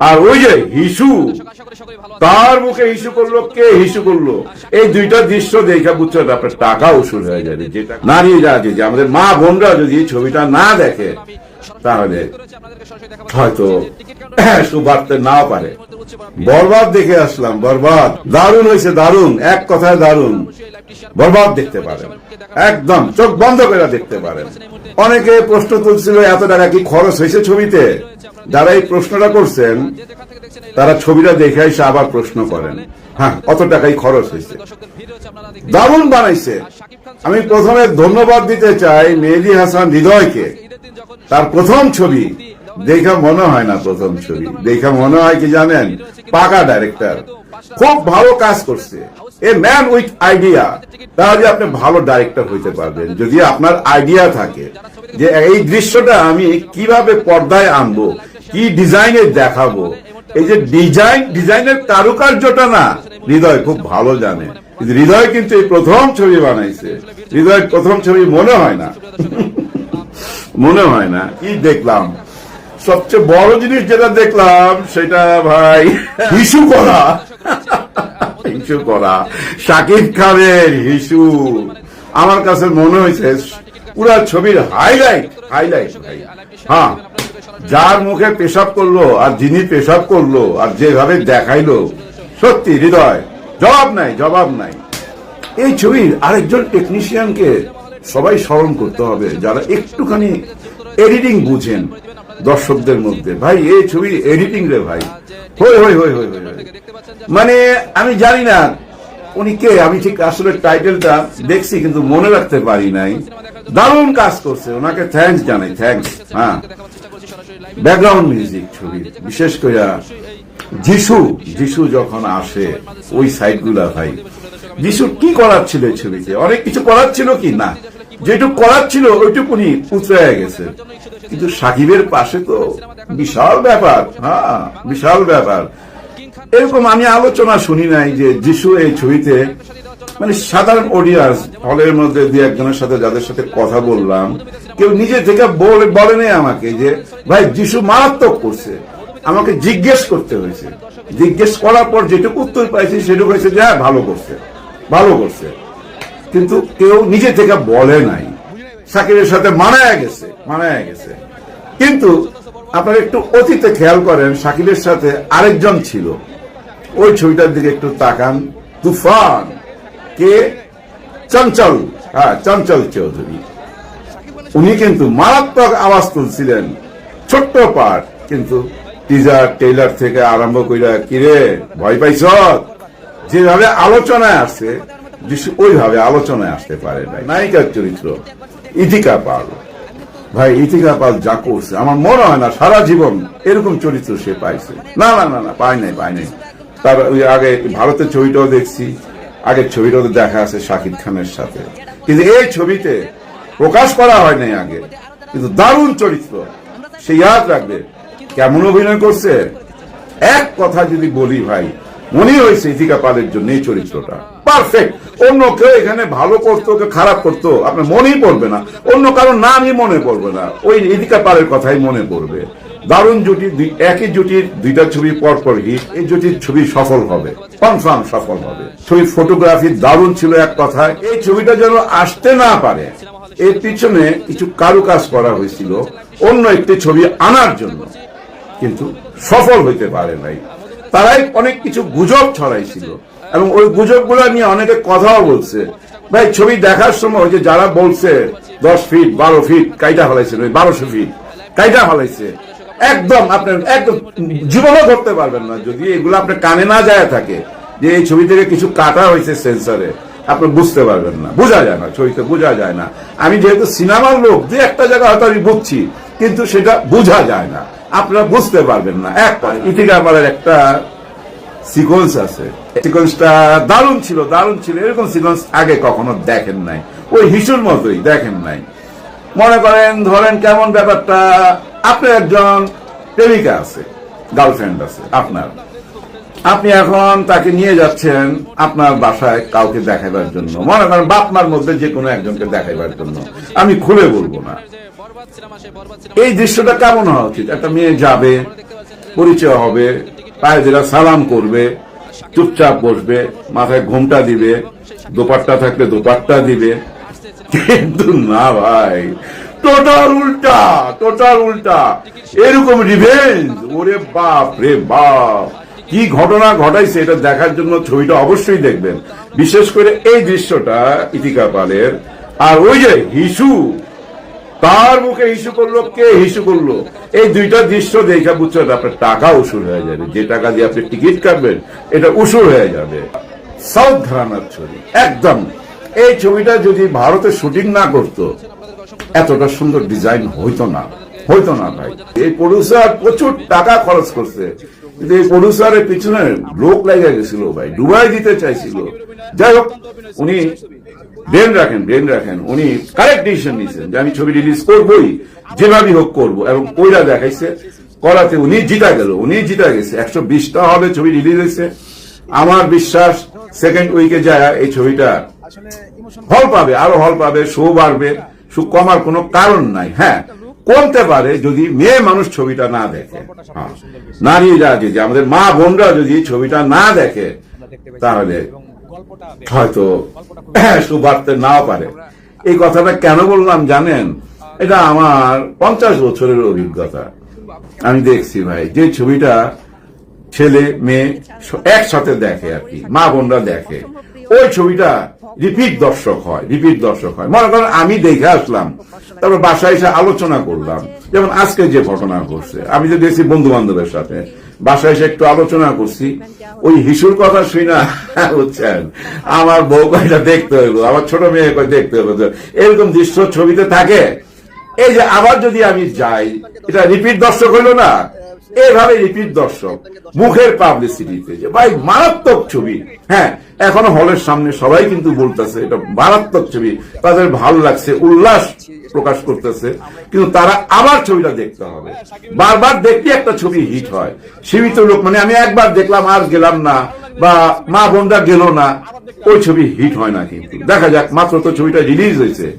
আর ওই যে হিসু, তার মুখে হিসু করল, কে হিসু করল? এই দুইটা দৃশ্য দেখে বুঝছ আপনার টাকা উসুল হয়ে যাবে। যেটা নারী জাতি যে আমাদের মা বোনরা যদি ছবিটা না দেখে, তাহলে হয়তো সুবাড়তে নাও পারে। বরবাদ দেখে আসলাম, বরবাদ। দারুণ হয়েছে, দারুণ। এক কথায় দারুণ। বরবাদ দেখতে পারেন। একদম, চোখ বন্ধ করে দেখতে পারেন। অনেকে প্রশ্ন তুলছিল, এত টাকা কি খরচ হয়েছে ছবিতে? যারা এই প্রশ্নটা করছেন, তারা ছবিটা দেখে এসে আবার প্রশ্ন করেন। হ্যাঁ কত টাকাই খরচ হয়েছে। দারুণ বানাইছে। আমি প্রথমে ধন্যবাদ দিতে চাই মেহেদি হাসান হৃদয়কে। তার প্রথম ছবি, দেখা মনে হয় না প্রথম ছবি। দেখা মনে হয় কি জানেন? পাকা ডাইরেক্টর খুব ভালো কাজ করছে। এ ম্যান উইথ আইডিয়া তাহলে আপনি ভালো ডাইরেক্টর হইতে পারবেন। যদি আপনার আইডিয়া থাকে যে এই দৃশ্যটা আমি কীভাবে পর্দায় আনব কি ডিজাইনে দেখাবো এই যে ডিজাইন ডিজাইনের কারুকার্যটা না হৃদয় খুব ভালো জানে। হৃদয় কিন্তু এই প্রথম ছবি বানাইছে। হৃদয় প্রথম ছবি মনে হয় না। মনে হয় না। কি দেখলাম? সবচেয়ে বড় জিনিস যেটা দেখলাম সেটা ভাই হিসু করা হিসু করা। শাকিব খানের হিসু আমার কাছে মনে হয়েছে, পুরা ছবির হাইলাইট হাইলাইট ভাই। হ্যাঁ যার মুখে পেশাব করল আর যিনি পেশাব করল আর যেভাবে দেখাইলো, সত্যি হৃদয়, জবাব নাই জবাব নাই। এই ছবির আরেকজন টেকনিশিয়ানকে সবাই স্মরণ করতে হবে, যারা একটুখানি এডিটিং বুঝেন। দর্শকদের মধ্যে। ভাই, এই ছবি এডিটিং রে ভাই। হই হই হই হই। মানে আমি জানি না উনি কে, আমি ঠিক আসলে টাইটেলটা দেখছি কিন্তু মনে রাখতে পারি নাই। দারুণ কাজ করছে, ওনাকে থ্যাঙ্কস জানাই থ্যাঙ্কস হ্যাঁ। ব্যাকগ্রাউন্ড মিউজিক ছবি, বিশেষ করে যিশু যিশু যখন আসে ওই সাইডগুলা ভাই। যিশু কি করার ছিল ছবিতে? অনেক কিছু করার ছিল কি? না। যেটুকু করার ছিল, ওইটুকুনি উতরে গেছে। কিন্তু সাকিবের পাশে তো বিশাল ব্যাপার হ্যাঁ বিশাল ব্যাপার। এরকম আমি আলোচনা শুনি নাই যে যিশু এই ছবিতে মানে সাধারণ অডিয়েন্স হলের মধ্যে দু একজনের সাথে যাদের সাথে কথা বললাম, কেউ নিজে থেকে বলে বলেনি আমাকে যে, ভাই, যিশু মারাত্মক করছে। আমাকে জিজ্ঞেস করতে হয়েছে। জিজ্ঞেস করার পর যেটুকু উত্তর পাইছি, সেটুকু হয়েছে যে হ্যাঁ ভালো করছে ভালো করছে। কিন্তু কেউ নিজে থেকে বলে নাই। সাকিবের সাথে মানায় গেছে মানায় গেছে। কিন্তু আপনারা একটু অতীতে খেয়াল করেন সাকিবের সাথে আরেকজন ছিল। ওই ছবিটার দিকে একটু তাকান। তুফান, কে? চঞ্চল হ্যাঁ চঞ্চল চৌধুরী। উনি কিন্তু মারাত্মক আওয়াজ তুলছিলেন। ছোট্ট পার্ট, কিন্তু টিজার টেইলার থেকে আরম্ভ কইরা, কিরে, ভয় পাইছ যেভাবে আলোচনায় আসছে যিশু ওইভাবে আলোচনায় আসতে পারে নাই। নায়িকার চরিত্র, ইথিকা পাল। ভাই, ইথিকা পাল যা করছে, আমার মনে হয় না সারা জীবন এরকম চরিত্র সে পাইছে। না না না না, পায় নাই পায় নাই। তার ওই আগে ভারতের ছবিটাও দেখছি, আগের ছবিটাও দেখা আছে শাকিব খানের সাথে। কিন্তু এই ছবিতে প্রকাশ করা হয় নাই আগে। কিন্তু দারুণ চরিত্র, সে ইয়াদ রাখবে। কেমন অভিনয় করছে? এক কথা যদি বলি ভাই, মনে হয়েছে ইথিকা পালের জন্য এই চরিত্রটা। পারফেক্ট অন্য কেউ এখানে ভালো করতো কেউ খারাপ করতো, আপনার মনেই পড়বে না। অন্য কারও নামই মনে পড়বে না। ওই ইথিকা পালের কথাই মনে পড়বে। দারুণ জুটি একই জুটির দুইটা ছবি পর পর হিট, এই জুটির ছবি সফল হবে কনফার্ম সফল হবে। ছবির ফটোগ্রাফি দারুণ ছিল এক কথায়, এই ছবিটা যেন আসতে না পারে। এর পিছনে কিছু কারুকাজ করা হয়েছিল, অন্য একটি ছবি আনার জন্য। কিন্তু সফল হইতে পারে নাই। তারাই অনেক কিছু গুজব ছড়াইছিল। এবং ওই গুজবগুলো নিয়ে অনেকে কথাও বলছে। ভাই, ছবি দেখার সময় ওই যে যারা বলছে, দশ ফিট বারো ফিট কাইটা ফেলাইছে ওই বারোশো ফিট কাইটা ফেলাইছে। একদম আপনার একদম জীবনও ধরতে পারবেন না। যদি এগুলো আপনার কানে না যায় থাকে, যে এই ছবি থেকে কিছু কাটা হয়েছে সেন্সারে আপনি বুঝতে পারবেন না। বোঝা যায় না, ছবিতে বোঝা যায় না। আমি যেহেতু সিনেমার লোক, যে একটা জায়গা হয়তো আমি বুঝছি, কিন্তু সেটা বোঝা যায় না। আপনারা বুঝতে পারবেন না। এক ইতিকা পাড়ার একটা সিকোয়েন্স আছে। সিকোয়েন্সটা দারুণ ছিল দারুণ ছিল। এরকম সিকোয়েন্স আগে কখনো দেখেন নাই। ওই হিসুর মতোই, দেখেন নাই। মনে করেন, ধরেন কেমন ব্যাপারটা? আপনার একজন প্রেমিকা আছে গার্লফ্রেন্ড আছে, আপনার। আপনি এখন তাকে নিয়ে যাচ্ছেন আপনার বাসায় কাউকে দেখাবার জন্য। মনে করেন বাপমার মধ্যে যে কোনো একজনকে দেখাবার জন্য। আমি খুলে বলব না। এই দৃশ্যটা কেমন হওয়া উচিত? একটা মেয়ে যাবে, পরিচয় হবে পায়ে সালাম করবে, চুপচাপ বসবে, মাথায় ঘুমটা দিবে, দোপাট্টা থাকলে দোপাট্টা দিবে। কিন্তু না ভাই, টোটাল উল্টা টোটাল উল্টা। এরকম রিভেঞ্জ ওরে বাপ রে বাপ। কি ঘটনা ঘটাইছে এটা দেখার জন্য ছবিটা অবশ্যই দেখবেন। বিশেষ করে এই দৃশ্যটা ইতিকা পালের। আর ওই যে হিসু তার মুখে ইস্যু করল, কে ইস্যু করল? এই দুইটা দৃশ্য দেখে বুঝছেন আপনার টাকা উসুল হয়ে যাবে। যে টাকা দিয়ে আপনি টিকিট কাটবেন, এটা উসুল হয়ে যাবে। সাউথ ঘরানার ছবি, একদম। এই ছবিটা যদি ভারতে শুটিং না করতো, এতটা সুন্দর ডিজাইন হইতো না হইতো না ভাই। এই প্রডিউসার প্রচুর টাকা খরচ করছে। কিন্তু এই প্রডিউসারের পিছনে লোক লেগে গেছিল ভাই, ডুবাই দিতে চাইছিল। যাই হোক, উনি ব্রেন রাখেন ব্রেন রাখেন। উনি কারেক্ট ডিসিশন নিয়েছেন যে আমি ছবি রিলিজ করবই, যেভাবেই হোক করব। এবং কইরা দেখাইছে, করাতে উনি জিতা গেল, উনি জিতা গেছে। একশো বিশটা হলে ছবি রিলিজ হয়েছে। আমার বিশ্বাস সেকেন্ড উইকে যায় এই ছবিটা হল পাবে, আরও হল পাবে শো বাড়বে। শো কমার কোনো কারণ নাই হ্যাঁ। কমতে পারে যদি মেয়ে মানুষ ছবিটা না দেখে। হ্যাঁ। নারীরা যদি আমাদের মা বোনরা যদি ছবিটা না দেখে, তাহলে হয়তো শুভার্থে নাও পারে। এই কথাটা কেন বললাম জানেন? এটা আমার পঞ্চাশ বছরের অভিজ্ঞতা। আমি দেখছি ভাই যে ছবিটা ছেলে মেয়ে একসাথে দেখে আর কি মা বোনরা দেখে। ওই ছবিটা রিপিট দর্শক হয়, রিপিট দর্শক হয়। মনে করেন আমি দেখে আসলাম, তারপর বাসায় এসে আলোচনা করলাম। যেমন আজকে যে ঘটনা ঘটছে, আমি তো দেখছি বন্ধু বান্ধবের সাথে, বাসায় এসে একটু আলোচনা করছি, ওই হিসুর কথা শুই না বুঝছেন? আমার বউ কয়টা দেখতে হইল আমার ছোট মেয়ে কয় দেখতে হইল এরকম দৃশ্য ছবিতে থাকে। এই যে আবার যদি আমি যাই, এটা রিপিট দর্শক হইল না? এভাবে রিপিট দর্শক, মুখের পাবলিসিটিতে যে, ভাই, মারাত্মক ছবি। হ্যাঁ এখনও হলের সামনে সবাই কিন্তু বলতেছে, এটা মারাত্মক ছবি। তাদের ভালো লাগছে, উল্লাস প্রকাশ করতেছে। কিন্তু তারা আবার ছবিটা দেখতে হবে। বারবার দেখলে একটা ছবি হিট হয়। সীমিত লোক মানে আমি একবার দেখলাম, আর গেলাম না, বা মা বোনরা গেল না, ওই ছবি হিট হয় না কিন্তু। দেখা যাক, মাত্র তো ছবিটা রিলিজ হয়েছে।